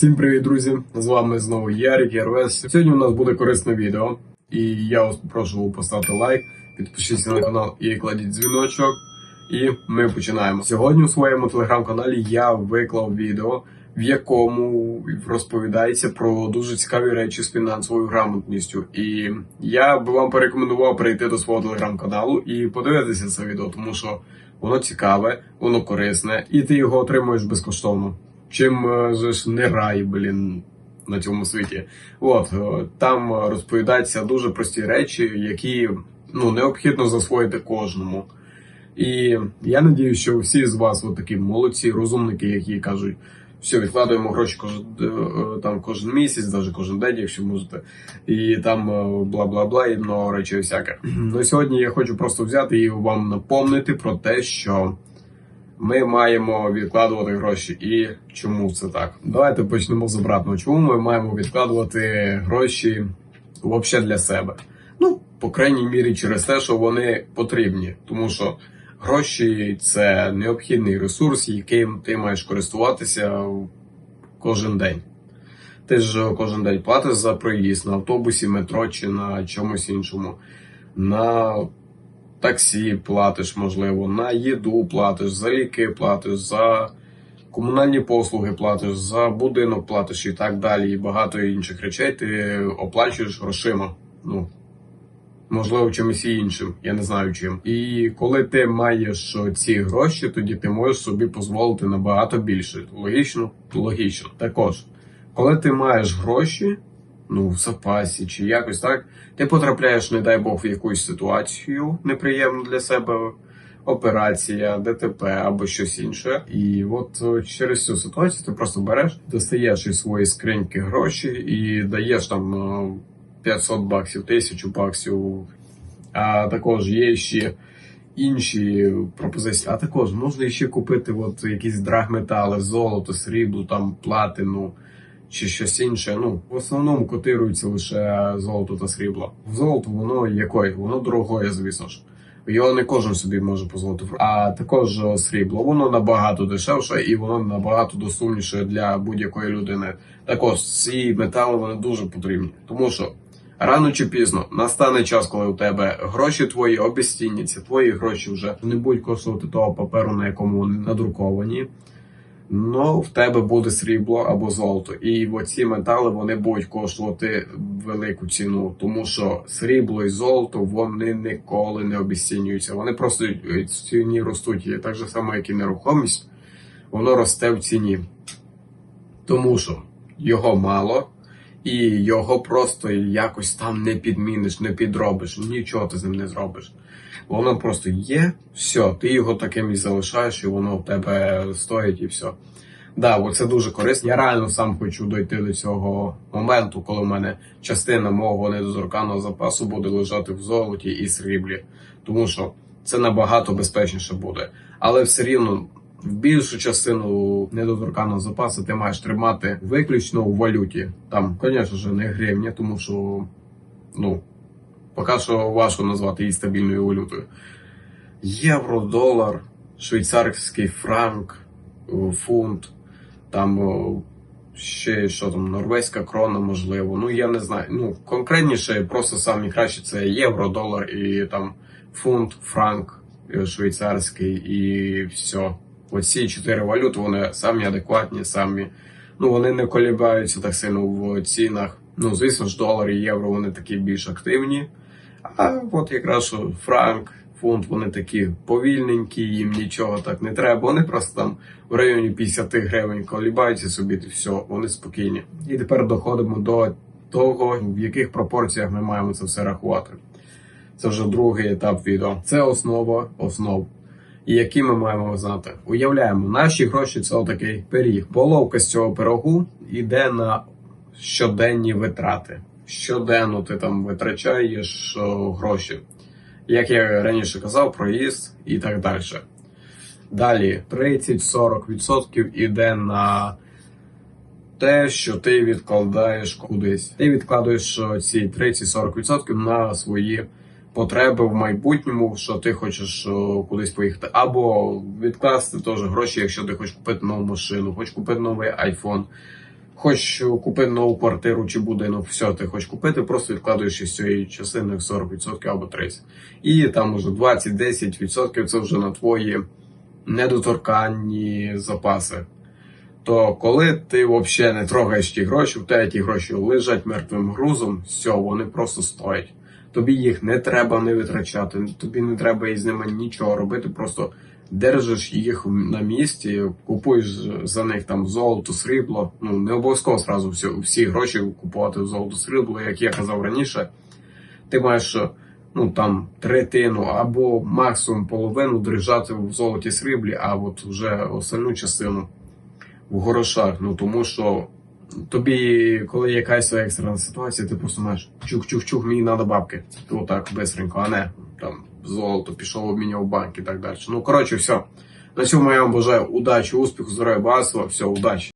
Всім привіт, друзі! З вами знову Ярик Ярвес. Сьогодні у нас буде корисне відео, і я вас попрошу поставити лайк, підпишіться на канал і кладіть дзвіночок. І ми починаємо. Сьогодні у своєму телеграм-каналі я виклав відео, в якому розповідається про дуже цікаві речі з фінансовою грамотністю. І я би вам порекомендував перейти до свого телеграм-каналу і подивитися це відео, тому що воно цікаве, воно корисне, і ти його отримуєш безкоштовно. Чим е, ж не рай, блін, на цьому світі. От е, там е, розповідаються дуже прості речі, які ну необхідно засвоїти кожному. І я надію, що всі з вас от такі молодці, розумники, які кажуть, все, відкладуємо гроші кожен е, е, там кожен місяць, навіть кожен день, якщо можете, і там е, бла-бла-бла, і много речей всяке. Ну сьогодні я хочу просто взяти і вам напомнити про те, що ми маємо відкладувати гроші. І чому це так? Давайте почнемо з обратного. Чому ми маємо відкладувати гроші взагалі для себе? Ну, по крайній мірі, через те, що вони потрібні, тому що гроші це необхідний ресурс, яким ти маєш користуватися кожен день. Ти ж кожен день платиш за проїзд на автобусі, метро чи на чомусь іншому. На таксі платиш, можливо, на їду платиш, за ліки платиш, за комунальні послуги платиш, за будинок платиш і так далі. І багато інших речей ти оплачуєш грошима. Ну, можливо, чимось іншим, я не знаю чим. І коли ти маєш ці гроші, тоді ти можеш собі дозволити набагато більше. Логічно, логічно. Також, коли ти маєш гроші, ну в запасі чи якось так, ти потрапляєш, не дай Бог, в якусь ситуацію неприємну для себе. Операція, ДТП або щось інше, і от е, через цю ситуацію ти просто береш, достаєш із своєї скриньки гроші і даєш там е, 500 баксів, 1000 баксів. А також є ще інші пропозиції. А також можна ще купити от якісь драгметали, золото, срібло, там платину чи щось інше. Ну, в основному котирується лише золото та срібло. Золото воно якої? Воно дорогое, звісно ж. Його не кожен собі може дозволити. А також срібло, воно набагато дешевше і воно набагато доступніше для будь-якої людини. Також ці метали вони дуже потрібні, тому що рано чи пізно настане час, коли у тебе гроші твої обезцінняться, твої гроші вже не будуть коштувати того паперу, на якому вони надруковані. Ну, в тебе буде срібло або золото. І оці метали вони будуть коштувати велику ціну, тому що срібло і золото вони ніколи не обіцінюються. Вони просто в ціні ростуть. І так же само, як і нерухомість, воно росте в ціні. Тому що його мало, і його просто якось там не підміниш, не підробиш. Нічого ти з ним не зробиш. Воно просто є, все, ти його таким і залишаєш, і воно в тебе стоїть і все. Да, бо це дуже корисно. Я реально сам хочу дойти до цього моменту, коли в мене частина мого недоторканого запасу буде лежати в золоті і сріблі, тому що це набагато безпечніше буде. Але все рівно більшу частину недоторканого запасу ти маєш тримати виключно у валюті. Там, звісно ж, не гривня, тому що ну. Поки що важко назвати її стабільною валютою. Євро, долар, швейцарський франк, е, фунт, там е, ще що там, норвезька крона, можливо. Ну я не знаю. Ну, конкретніше, просто самі краще це євро, долар і там фунт, франк е, швейцарський і все. Оці чотири валюти, вони самі адекватні, самі. Ну, вони не колібаються так сильно в цінах. Ну, звісно ж, долар і євро вони такі більш активні. А от якраз що франк, фунт, вони такі повільненькі, їм нічого так не треба. Вони просто там в районі 50 гривень колібаються собі, і все, вони спокійні. І тепер доходимо до того, в яких пропорціях ми маємо це все рахувати. Це вже другий етап відео. Це основа основ. І які ми маємо знати? Уявляємо, наші гроші це отакий пиріг. Половка з цього пирогу йде на щоденні витрати. Щоденно ти там витрачаєш гроші. Як я раніше казав, проїзд і так далі. Далі 30-40% іде на те, що ти відкладаєш кудись. Ти відкладаєш ці 30-40% на свої потреби в майбутньому, що ти хочеш кудись поїхати, або відкласти теж гроші, якщо ти хочеш купити нову машину, хочеш купити новий iPhone, Хочеш купити нову квартиру чи будинок, все ти хочеш купити, просто відкладуєш із цієї частини 40% або 30%. І там уже 20-10% це вже на твої недоторканні запаси. То коли ти взагалі не трогаєш ті гроші, в тебе ті гроші лежать мертвим грузом, все, вони просто стоять. Тобі їх не треба не витрачати, тобі не треба із ними нічого робити, просто держиш їх на місці, купуєш за них там золото, срібло. Ну не обов'язково зразу всі, всі гроші купувати в золото, срібло, як я казав раніше. Ти маєш ну там третину або максимум половину держати в золоті сріблі, а от вже остальну частину в грошах. Ну тому що тобі, коли якась екстрена ситуація, ти просто маєш чух-чух-чух, мені треба бабки. Ти отак бистренько, а не там золото пішов, обміняв банк і так далі. Ну коротше, все. На цьому я вам бажаю удачі, успіху, здоров'я, багатства. Все, удачі.